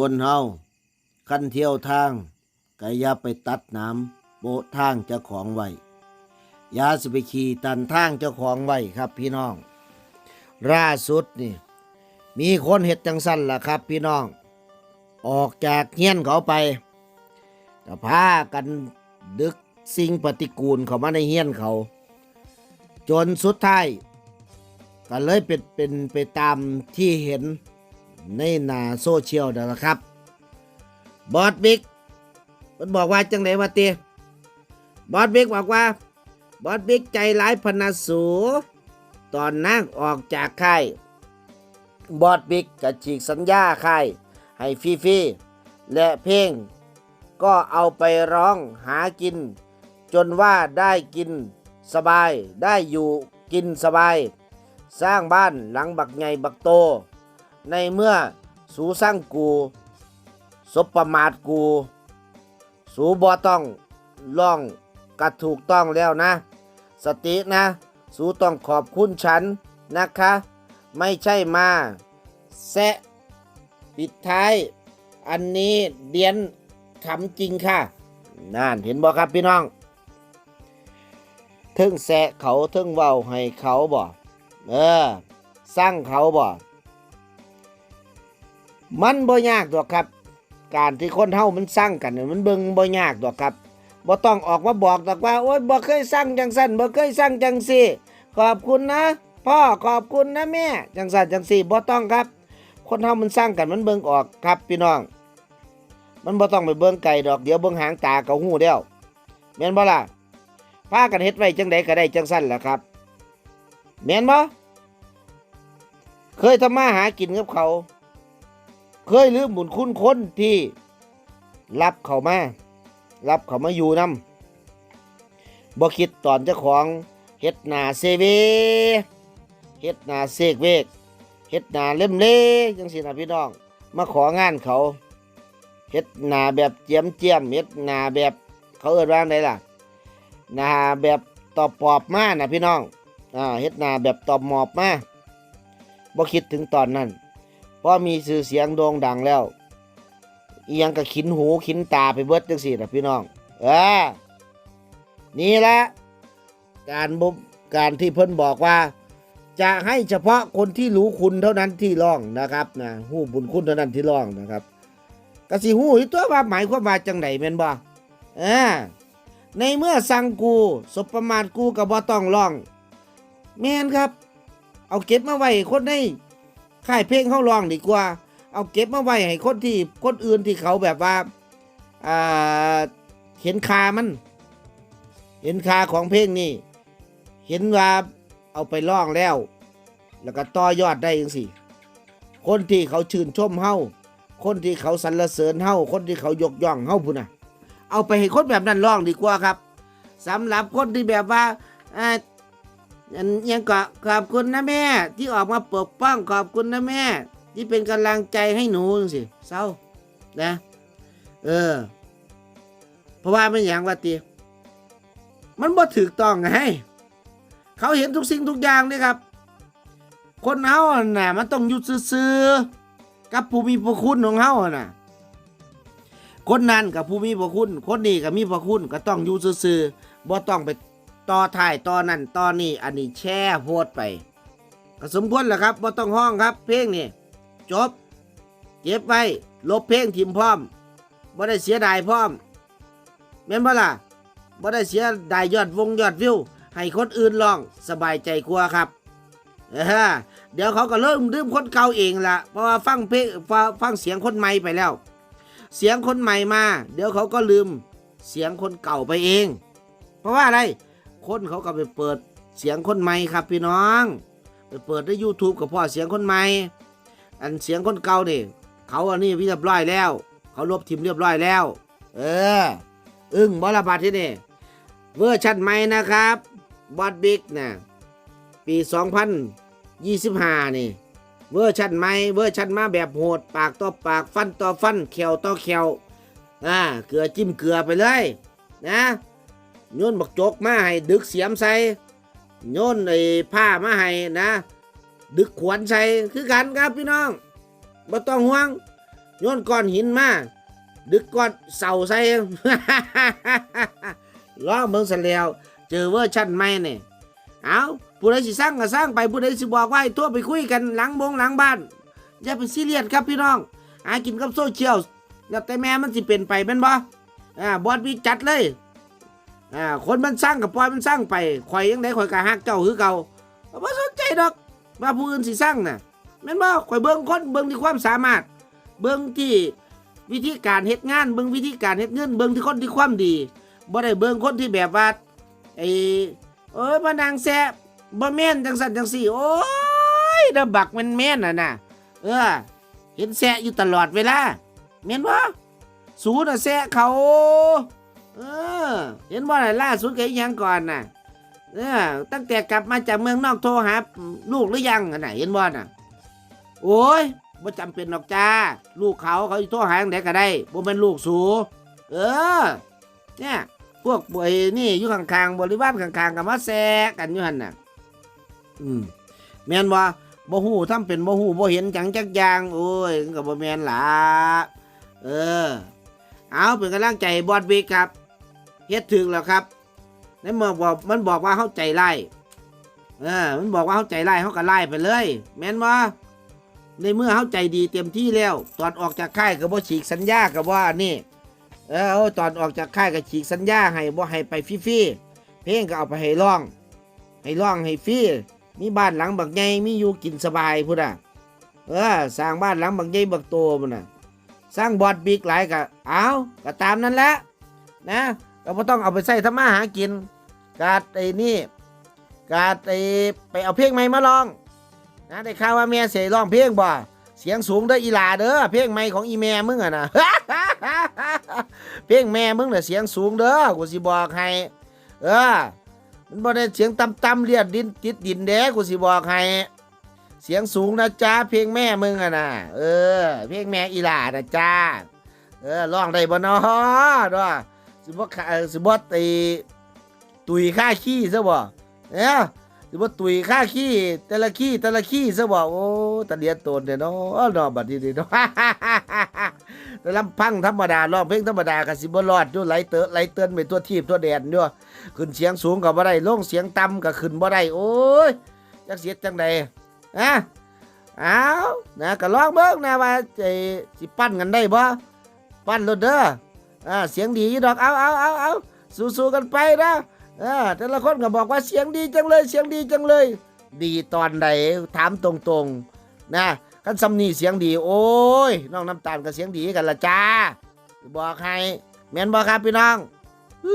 คนเฮาคันเที่ยวทางก็อย่าไปตัดน้ำโบทางเจ้าของไว้อย่าสิไปขี่ตันทางเจ้าของไว้ครับพี่น้องล่าสุดนี่ มีคนเห็ดจังสั้นล่ะครับ พี่น้อง ออกจากเฮียนเขาไปก็พากันดึกสิ่งปฏิกูลเขามาในเฮียนเขา จนสุดท้ายก็เลยเป็นเป็นไปตามที่เห็น ในนาโซเชียลนะครับ บอสบิ๊กมันบอกว่าจังไหนวะเตียบอสบิ๊กบอกว่า บอสบิ๊กใจร้ายพนาสู ตอนนั่งออกจากค่ายบอสบิ๊กก็ฉีกสัญญาค่ายให้ฟรีๆและเพลงก็เอาไปร้องหากิน จนว่าได้กินสบายได้อยู่กินสบาย สร้างบ้านหลังบักใหญ่บักโต ในเมื่อสูสร้างกูสบประมาทกู สูบ่ต้องล่องกัดถูกต้องแล้วนะ สตินะ สูต้องขอบคุณฉันนะคะ ไม่ใช่มาแซะปิดท้าย อันนี้เดียนขำจริงค่ะนั่นเห็นบ่ครับพี่น้องเทึ่งแซะเขาเทึ่งเว้าให้เขาบ่เออสร้างเขาบ่ มันบ่ยากดอกครับ การที่คนเฮามันสร้างกันน่ะมันเบิ่งบ่ยากดอกครับบ่ต้องออกมาบอกดอกว่าโอ๊ยบ่เคยสร้างจังซั่นบ่เคยสร้างจังซี่ ขอบคุณนะ พ่อขอบคุณนะแม่จังซั่นจังซี่บ่ต้องครับ คนเฮามันสร้างกันมันเบิ่งออกครับพี่น้อง มันบ่ต้องไปเบิ่งไกลดอกเดี๋ยวเบิ่งหางตาก็ฮู้แล้วแม่นบ่ล่ะพากันเฮ็ดไว้จังใดก็ได้จังซั่นแหละครับแม่นบ่เคยทำมาหากินกับเขา เคยลืมบุญคุณคนที่รับเขามา รับเขามาอยู่นำบ่คิดตอนเจ้าของเฮ็ดหนาเซเวเฮ็ดหนาเสกเวกเฮ็ดหนาเล่มเล่จังซี่นะพี่น้อง มาของานเขาเฮ็ดหนาแบบเจียมเจียมเฮ็ดหนาแบบเขาเอิ้นว่าไงล่ะหนาแบบตอบปอบมานะพี่น้องอ่าเฮ็ดหนาแบบตอบหมอบมาบ่คิดถึงตอนนั้น พอมีชื่อเสียงโด่งดังแล้วเอียงก็ขินหูขินตาไปเบิดจังซี่นะพี่น้อง เออ นี่ละการบุการที่เพิ่นบอกว่า จะให้เฉพาะคนที่รู้คุณเท่านั้นที่ร้องนะครับนะหู้บุญคุณเท่านั้นที่ร้องนะครับกสิหู้อยู่ตัวว่าหมายความว่าจังไดแม่นบ่เออในเมื่อสั่งกูสบประมาทกูก็บ่ต้องร้อง แม่นครับ เอาเก็บมาไว้คนใน ค่ายเพลงเขาร้องดีกว่า เอาเก็บมาไว้ให้คนที่คนอื่นที่เขาแบบว่าอ่าเห็นคามัน เห็นคาของเพลงนี่ เห็นว่าเอาไปร้องแล้ว แล้วก็ต่อยอดได้ยังสิคนที่เขาชื่นชมเฮาคนที่เขาสรรเสริญเฮาคนที่เขายกย่องเฮาพุ่นนะเอาไปให้คนแบบนั้นร้องดีกว่าครับสำหรับคนที่แบบว่า อันยังก็ขอบคุณนะแม่ ที่ออกมาปกป้องขอบคุณนะแม่ ที่เป็นกำลังใจให้หนูสิเศร้านะ เออ เพราะว่าไม่อย่างว่าตีมันบ่ถูกต้องไงเขาเห็นทุกสิ่งทุกอย่างเลยครับ คนเฮาอะน่ะ มันต้องอยู่ซื่อกับผู้มีพระคุณของเฮาน่ะ คนนั้นกับผู้มีพระคุณ คนนี้กับมีพระคุณก็ต้องอยู่ซื่อๆบ่ต้องไป ต่อถ่ายต่อนั่นต่อนี่อันนี้แช่โพดไปก็สมควรแหละครับบ่ต้องห้องครับ เพลงนี่จบ เก็บไว้ลบเพลงทิมพร้อมบ่ได้เสียดายพร้อมแม่นบ่ล่ะบ่ได้เสียดายยอดวงยอดวิว ให้คนอื่นลองสบายใจกว่าครับเออเดี๋ยวเขาก็เริ่มลืมคนเก่าเองละเพราะว่าฟังเพลงฟังฟังเสียงคนใหม่ไปแล้ว เสียงคนใหม่มา เดี๋ยวเขาก็ลืมเสียงคนเก่าไปเอง เพราะว่าอะไร คนเขาก็ไปเปิดเสียงคนใหม่ครับพี่น้อง ไปเปิดใน YouTube กับพ่อเสียงคนใหม่ อันเสียงคนเก่านี่เขาอันนี้เรียบร้อยแล้ว เขาลบทิมเรียบร้อยแล้ว เออ อึ้งบอลบาดที่นี่เวอร์ชันใหม่นะครับบอดบิ๊กนะปี 2025 นี่ เวอร์ชันใหม่เวอร์ชันมาแบบโหด ปากต่อปากฟันต่อฟันแขวต่อแขวอ่าเกลือจิ้มเกลือไปเลย นะ โยนบักจกมาให้ดึกเสียมใส่โยนไอ้ผ้ามาให้นะ ดึกขวนใส่คือกันครับพี่น้องบ่ต้องห่วงโยนก้อนหินมาดึกก้อนเสาใส่ล้อเมืองสันแล้ว เจอเวอร์ชันใหม่เนี่ยเอาผู้ใดสิสร้างก็สร้างไปผู้ใดสิบอกว่าให้ทั่วไปคุยกันหลังบงหลังบ้านอย่าไปซีเรียสครับพี่น้องหากินกับโซเชียลแล้วแต่แม่มันสิเป็นไปเป็นบ่อ่าบอดวิจัดเลย อ่าคนมันสร้างกับปล่อยมันสร้างไปข่อยยังไดข่อยก็ฮักเจ้าคือเก่าบ่สนใจดอกว่าผู้อื่นสิสร้างน่ะแม่นบ่ข่อยเบิ่งคนเบิ่งที่ความสามารถ เบิ่งที่วิธีการเฮ็ดงานเบิ่งวิธีการเฮ็ดเงินเบิ่งที่คนที่ความดีบ่ได้เบิ่งคนที่แบบว่าไอ้เอ้ยมานางแซะบ่แม่นจังสั่นจังสี่โอ้ยระบักมันแม่นน่ะน่ะเออเห็นแซะอยู่ตลอดเวลาแม่นบ่สูน่ะแซะเขา เออ เห็นบ่ล่ะล่าสุดก็อีหยังก่อนน่ะ เออ ตั้งแต่กลับมาจากเมืองนอกโทรหาลูกหรือยังน่ะเห็นบ่น่ะ โอ้ยบ่จำเป็นหรอกจ้า ลูกเขาเขาโทรหาจังไดก็ได้บ่แม่นลูกสู เออ เนี่ย พวกบวยนี่อยู่ข้างๆบริวารข้างๆก็มาแซกันอยู่หันน่ะ อืมแม่นบ่บ่ฮู้ทำเป็นบ่ฮู้บ่เห็นจังจักอย่างโอ้ยมันก็บ่แม่นล่ะเออ เอาเป็นกำลังใจบอดวิกครับ เฮ็ดถึงแล้วครับในเมื่อบอกมันบอกว่าเฮาใจไล่เออมันบอกว่าเฮาใจไล่เฮาก็ไล่ไปเลย แม่นบ่าในเมื่อเฮาใจดีเต็มที่แล้ว ตอนออกจากค่ายก็บ่ฉีกสัญญากับว่านี่ เออเอาตอนออกจากค่ายก็ฉีกสัญญาให้บ่ให้ไปฟรีๆเพลงก็เอาไปให้ร้อง ให้ร้องให้ฟรีมีบ้านหลังบักใหญ่มีอยู่กินสบายพุ่นน่ะเออสร้างบ้านหลังบักใหญ่บักโตพุ่นน่ะสร้างบอดบิ๊กหลายก็เอาก็ตามนั้นแหละนะ ก็บ่ต้องเอาไปใส่ทำมาหากิน กาดไอ้นี่ กาดไอ้ไปเอาเพลงใหม่มาร้องนะได้ข่าวว่าแม่เสียร้องเพลงบ่เสียงสูงเด้ออีหลาเด้อเพลงใหม่ของอีแม่มึงอะนะเพลงแม่มึงน่ะเสียงสูงเด้อกูสิบอกให้ เออมันบ่ได้เสียงต่ำๆเลียดดินติดดินแด้กูสิบอกให้เสียงสูงนะจ้าเพลงแม่มึงอะนะเออ เพลงแม่อีหลานะจ้าเออร้องได้บ่เนาะด้วย สิบ่ขาสิบ่ตีตุยค่าขี้ซะบ่เอ้ยสิบ่ตุยค่าขี้แต่ละขี้แต่ละขี้ซะบ่โอ้ตะเลียนโตนเด้เนาะเนาะบัดนี้เนาะแต่ลำพังธรรมดาร้องเพลงธรรมดาก็สิบ่รอดอยู่ไหลเตอะไหลเตือนไปตัวทีบตัวแดนอยู่ขึ้นเสียงสูงก็บ่ได้ลงเสียงต่ำก็ขึ้นบ่ได้โอ้ยจักเสียจังใดอะเอานะก็ลองเบิ่งนะว่าไอ้สิปั้นกันได้บ่ปั้นรถเด้อ อ่าเสียงดีดอกเอาเอาเอาเอาสู้ๆกันไปนะอ่าแต่ละคนก็บอกว่าเสียงดีจังเลย เสียงดีจังเลย ดีตอนไหนถามตรงๆนะกันซำนี่เสียงดี โอ้ยน้องน้ำตาลก็เสียงดีกันละจ้าบอกให้แม่นบอกครับพี่น้องอ